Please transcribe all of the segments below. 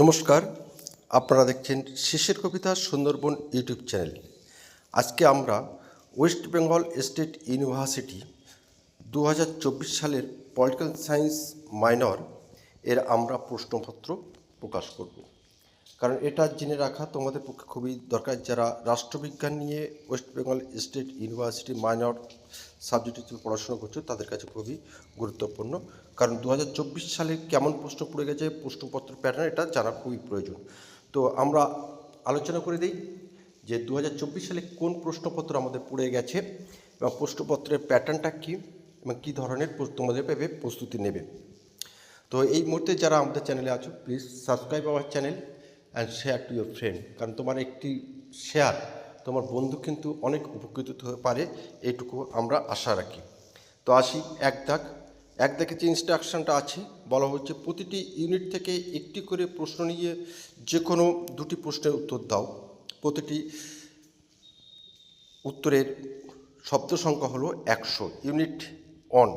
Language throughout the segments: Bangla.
নমস্কার, আপনারা দেখছেন শিশির কবিতা সুন্দরবন ইউটিউব চ্যানেল। আজকে আমরা ওয়েস্ট বেঙ্গল স্টেট ইউনিভার্সিটি দু হাজার চব্বিশ সালের পলিটিক্যাল সায়েন্স মাইনর এর আমরা প্রশ্নপত্র প্রকাশ করব। কারণ এটা জেনে রাখা তোমাদের পক্ষে খুবই দরকার। যারা রাষ্ট্রবিজ্ঞান নিয়ে West Bengal state university minor সাবজেক্টে তুমি পড়াশোনা করছ, তাদের কাছে খুবই গুরুত্বপূর্ণ। কারণ দু হাজার চব্বিশ সালে কেমন প্রশ্ন পড়ে গেছে প্রশ্নপত্র প্যাটার্ন এটা জানা খুবই প্রয়োজন। তো আমরা আলোচনা করে দিই যে দু হাজার চব্বিশ সালে কোন প্রশ্নপত্র আমাদের পড়ে গেছে এবং প্রশ্নপত্রের প্যাটার্নটা কী এবং কী ধরনের তোমাদের ভেবে প্রস্তুতি নেবে। তো এই মুহূর্তে যারা আমাদের চ্যানেলে আছো please subscribe our channel and share to your friend কারণ তোমার একটি শেয়ার তোমার বন্ধু কিন্তু অনেক উপকৃত হতে পারে এইটুকু আমরা আশা রাখি। তো আসি এক দাগ। এক দাগে যে ইনস্ট্রাকশনটা আছে, বলা হচ্ছে প্রতিটি ইউনিট থেকে একটি করে প্রশ্ন নিয়ে যে কোনো দুটি প্রশ্নের উত্তর দাও। প্রতিটি উত্তরের শব্দ সংখ্যা হলো একশো। ইউনিট অন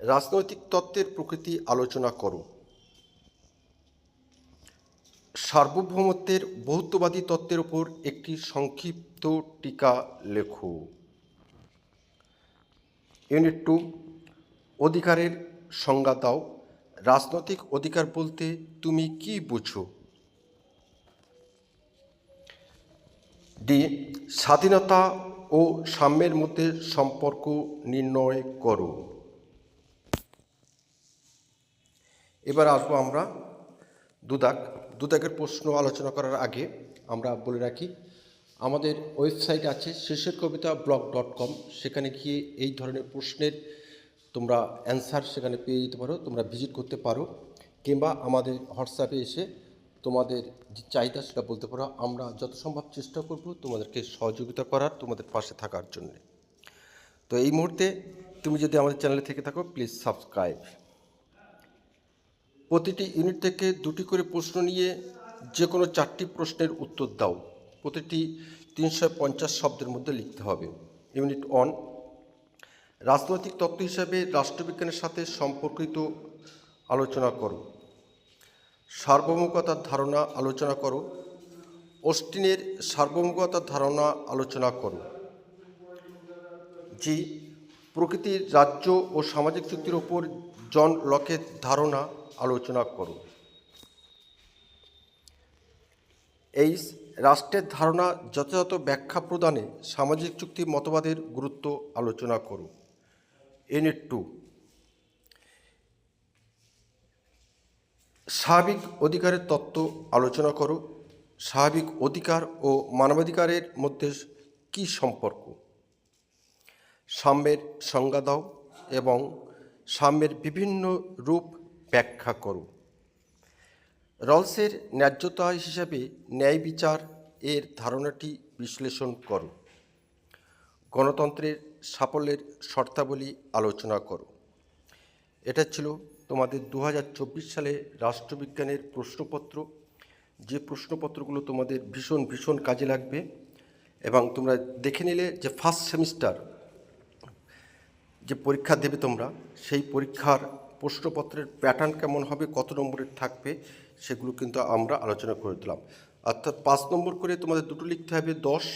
রাজনৈতিক তত্ত্বের প্রকৃতি আলোচনা করো। সার্বভৌমত্বের বহুত্ববাদী তত্ত্বের উপর একটি সংক্ষিপ্ত টিকা লেখো। ইউনিট টু অধিকারের সংজ্ঞা দাও। রাজনৈতিক অধিকার বলতে তুমি কি বুঝো? ডি স্বাধীনতা ও সাম্যের মধ্যে সম্পর্ক নির্ণয় করো। এবার আসব আমরা দুদাক, দুদাকের প্রশ্ন আলোচনা করার আগে আমরা বলে রাখি, আমাদের ওয়েবসাইট আছে শেষের কবিতা ব্লগ ডট কম সেখানে গিয়ে এই ধরনের প্রশ্নের তোমরা অ্যান্সার সেখানে পেয়ে যেতে পারো, তোমরা ভিজিট করতে পারো, কিংবা আমাদের হোয়াটসঅ্যাপে এসে তোমাদের যে চাহিদা সেটা বলতে পারো, আমরা যত সম্ভব চেষ্টা করব তোমাদেরকে সহযোগিতা করার, তোমাদের পাশে থাকার জন্য। তো এই মুহূর্তে তুমি যদি আমাদের চ্যানেলে থেকে থাকো প্লিজ সাবস্ক্রাইব প্রতিটি ইউনিট থেকে দুটি করে প্রশ্ন নিয়ে যে কোনো চারটি প্রশ্নের উত্তর দাও। প্রতিটি তিনশো পঞ্চাশ শব্দের মধ্যে লিখতে হবে। ইউনিট অন রাজনৈতিক তত্ত্ব হিসাবে রাষ্ট্রবিজ্ঞানের সাথে সম্পর্কিত আলোচনা করো। সার্বভৌমিকতার ধারণা আলোচনা করো। অস্টিনের সার্বভৌমিকতার ধারণা আলোচনা করো। জি, প্রকৃতির রাজ্য ও সামাজিক চুক্তির ওপর জন লকের ধারণা আলোচনা করো এই রাষ্ট্রের ধারণা যথাযথ ব্যাখ্যা প্রদানে সামাজিক চুক্তি মতবাদের গুরুত্ব আলোচনা করো ইউনিট টু স্বাভাবিক অধিকারের তত্ত্ব আলোচনা করো। স্বাভাবিক অধিকার ও মানবাধিকারের মধ্যে কী সম্পর্ক? সাম্যের সংজ্ঞা দাও এবং সাম্যের বিভিন্ন রূপ ব্যাখ্যা করো রলসের ন্যায্যতা হিসাবে ন্যায় বিচার এর ধারণাটি বিশ্লেষণ করো গণতন্ত্রের সাফল্যের শর্তাবলী আলোচনা করো এটা ছিল তোমাদের দু হাজার চব্বিশ সালে রাষ্ট্রবিজ্ঞানের প্রশ্নপত্র। যে প্রশ্নপত্রগুলো তোমাদের ভীষণ ভীষণ কাজে লাগবে এবং তোমরা দেখে নিলে যে ফার্স্ট সেমিস্টার যে পরীক্ষা দেবে তোমরা, সেই পরীক্ষার প্রশ্নপত্রের প্যাটার্ন কেমন হবে, কত নম্বরের থাকবে, সেগুলো কিন্তু আমরা আলোচনা করে দিলাম। অর্থাৎ পাঁচ নম্বর করে তোমাদের দুটো লিখতে হবে, দশ।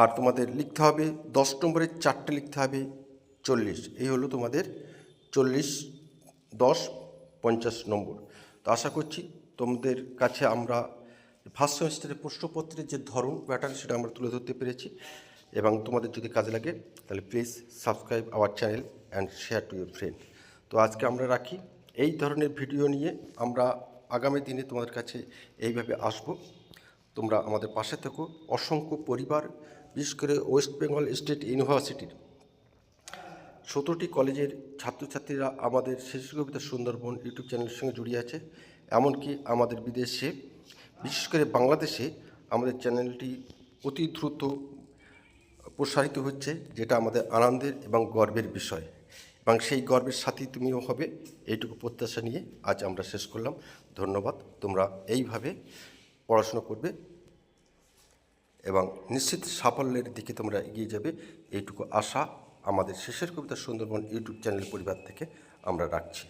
আর তোমাদের লিখতে হবে, দশ নম্বরের চারটে লিখতে হবে, চল্লিশ। এই হলো তোমাদের চল্লিশ, দশ, পঞ্চাশ নম্বর। তো আশা করছি তোমাদের কাছে আমরা ফার্স্ট সেমিস্টারের প্রশ্নপত্রের যে ধরন প্যাটার্ন সেটা আমরা তুলে ধরতে পেরেছি। এবং তোমাদের যদি কাজে লাগে, তাহলে please subscribe our channel and share to your friend তো আজকে আমরা রাখি। এই ধরনের ভিডিও নিয়ে আমরা আগামী দিনে তোমাদের কাছে এইভাবে আসব। তোমরা আমাদের পাশে থেকো। অসংখ্য পরিবার, বিশেষ করে ওয়েস্ট বেঙ্গল স্টেট ইউনিভার্সিটির সতেরোটি কলেজের ছাত্রছাত্রীরা আমাদের শিশু কবিতা সুন্দরবন ইউটিউব চ্যানেলের সঙ্গে জড়িয়ে আছে, এমনকি আমাদের বিদেশে, বিশেষ করে বাংলাদেশে আমাদের চ্যানেলটি অতি দ্রুত প্রসারিত হচ্ছে যেটা আমাদের আনন্দের এবং গর্বের বিষয়। এবং সেই গর্বের সাথেই তুমিও হবে। এইটুকু প্রত্যাশা নিয়ে আজ আমরা শেষ করলাম। ধন্যবাদ। তোমরা এইভাবে পড়াশোনা করবে এবং নিশ্চিত সাফল্যের দিকে তোমরা এগিয়ে যাবে। এইটুকু আশা আমাদের শেষের কবিতা সুন্দরবন ইউটিউব চ্যানেল পরিবার থেকে আমরা রাখছি।